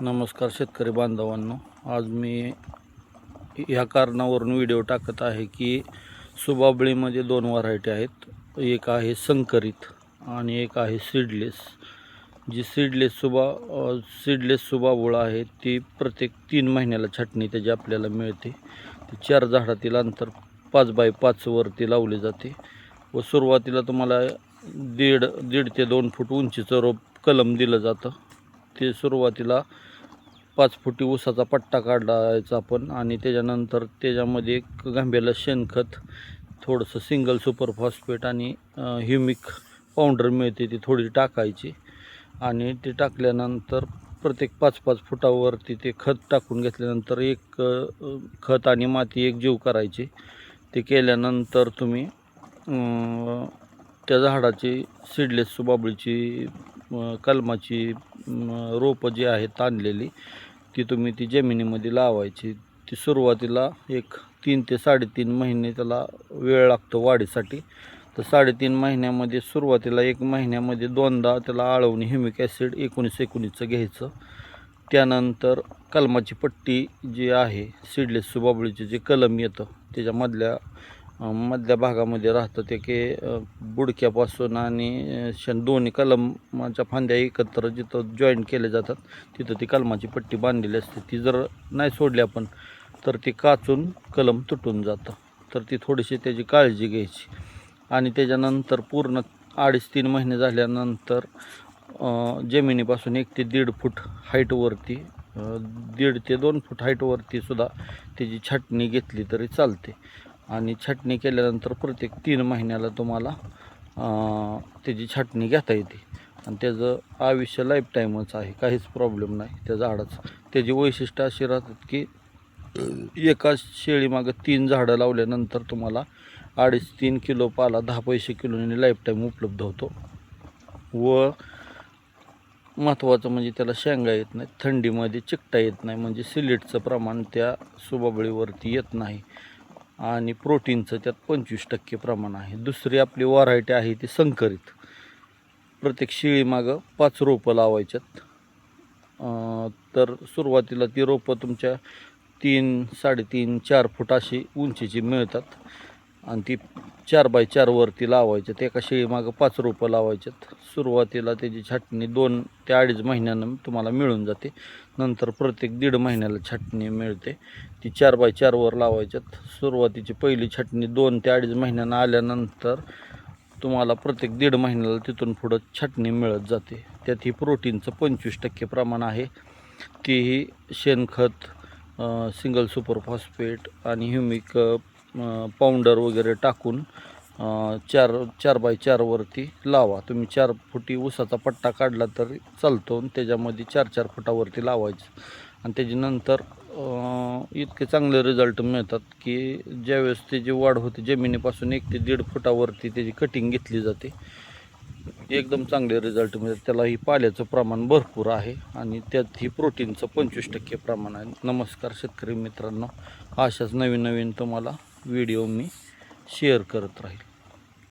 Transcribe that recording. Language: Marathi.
नमस्कार शेतकरी बांधवांनो. आज मी ह्या कारणावरून व्हिडिओ टाकत आहे की सुबाबळीमध्ये दोन व्हरायटी आहेत. एक आहे संकरित आणि एक आहे सीडलेस. जी सीडलेस सुबा सीडलेस सुबाबुळ आहे ती प्रत्येक तीन महिन्याला छाटणी त्याची आपल्याला मिळते. ती चार झाडातील अंतर पाच बाय पाचवरती लावली जाते व सुरुवातीला तुम्हाला दीड दीड ते दोन फूट उंचीचं रोप कलम दिलं जातं. ते सुरुवातीला पाच फुटी ऊसाचा पट्टा काढायचा आपण आणि त्याच्यानंतर त्याच्यामध्ये एक गांब्याला शेणखत थोडंसं सिंगल सुपर फॉस्फेट आणि ह्युमिक पावडर मिळते ती थोडी टाकायची. आणि ते टाकल्यानंतर प्रत्येक पाच पाच फुटावरती ते खत टाकून घेतल्यानंतर एक खत आणि माती एक जीव करायची. ते केल्यानंतर तुम्ही त्या झाडाची सीडलेस सुबाबळीची कलमाची रोपं जी आहेत आणलेली ती तुम्ही ती जमिनीमध्ये लावायची. ती सुरुवातीला एक तीन ते साडेतीन महिने त्याला वेळ लागतो वाढीसाठी. तर साडेतीन महिन्यामध्ये सुरुवातीला एक महिन्यामध्ये दोनदा त्याला आळवणी ह्युमिक ॲसिड एकोणीस एकोणीसचं घ्यायचं. त्यानंतर कलमाची पट्टी जी आहे सीडलेस सुबाबळीचे जे कलम येतं त्याच्यामधल्या मधल्या भागामध्ये राहतं ते की बुडक्यापासून आणि शन दोन्ही कलमाच्या फांद्या एकत्र जिथं जॉईंट केले जातात तिथं ती कलमाची पट्टी बांधलेली असते. ती जर नाही सोडली आपण तर ती काचून कलम तुटून जातं. तर ती थोडीशी त्याची काळजी घ्यायची. आणि त्याच्यानंतर पूर्ण अडीच तीन महिने झाल्यानंतर जमिनीपासून एक ते दीड फूट हाईटवरती दीड ते दोन फूट हाईटवरती सुद्धा त्याची छाटणी घेतली तरी चालते. आणि छाटणी केल्यानंतर प्रत्येक तीन महिन्याला तुम्हाला त्याची छाटणी घेता येते. आणि त्याचं आयुष्य लाईफ टाईमच आहे काहीच प्रॉब्लेम नाही. त्या झाडाचं त्याची वैशिष्ट्य अशी राहतात की एका शेळीमागं तीन झाडं लावल्यानंतर तुम्हाला अडीच तीन किलो पाला दहा पैसे किलोने लाईफ टाईम उपलब्ध होतो. व महत्त्वाचं म्हणजे त्याला शेंगा येत नाही थंडीमध्ये चिकटा येत नाही म्हणजे सिलेटचं प्रमाण त्या सुबाबळीवरती येत नाही. आणि प्रोटीनचं त्यात पंचवीस टक्के प्रमाण आहे. दुसरी आपली व्हरायटी आहे ती संकरित. प्रत्येक शेळीमागं पाच रोपं लावायच्यात. तर सुरुवातीला ती रोपं तुमच्या तीन साडेतीन चार फूट अशी उंचीची मिळतात. आणि ती चार बाय चारवरती लावायच्यात एका शेळीमागं पाच रोपं लावायच्यात सुरुवातीला त्याची छाटणी दोन ते अडीच महिन्यानं तुम्हाला मिळून जाते. नंतर प्रत्येक दीड महिन्याला छाटणी मिळते. ती चार बाय चारवर लावायच्यात सुरुवातीची पहिली छाटणी दोन ते अडीच महिन्यानं आल्यानंतर तुम्हाला प्रत्येक दीड महिन्याला तिथून पुढं छाटणी मिळत जाते. त्यात ही प्रोटीनचं पंचवीस टक्के प्रमाण आहे. तीही शेणखत सिंगल सुपर फॉस्फेट आणि ह्युमिक पावडर वगैरे टाकून चार चार बाय चारवरती लावा. तुम्ही चार फुटी ऊसाचा पट्टा काढला तरी चालतो आणि त्याच्यामध्ये चार चार फुटावरती लावायचं. आणि त्याच्यानंतर इतके चांगले रिझल्ट मिळतात की ज्यावेळेस त्याची वाढ होते जमिनीपासून एक ते दीड फुटावरती त्याची कटिंग घेतली जाते. एकदम चांगले रिझल्ट मिळतात. त्यालाही पाल्याचं प्रमाण भरपूर आहे आणि त्यात ही प्रोटीनचं पंचवीस टक्के प्रमाण आहे. नमस्कार शेतकरी मित्रांनो अशाच नवीन नवीन तुम्हाला व्हिडिओ मी शेअर करत राहील.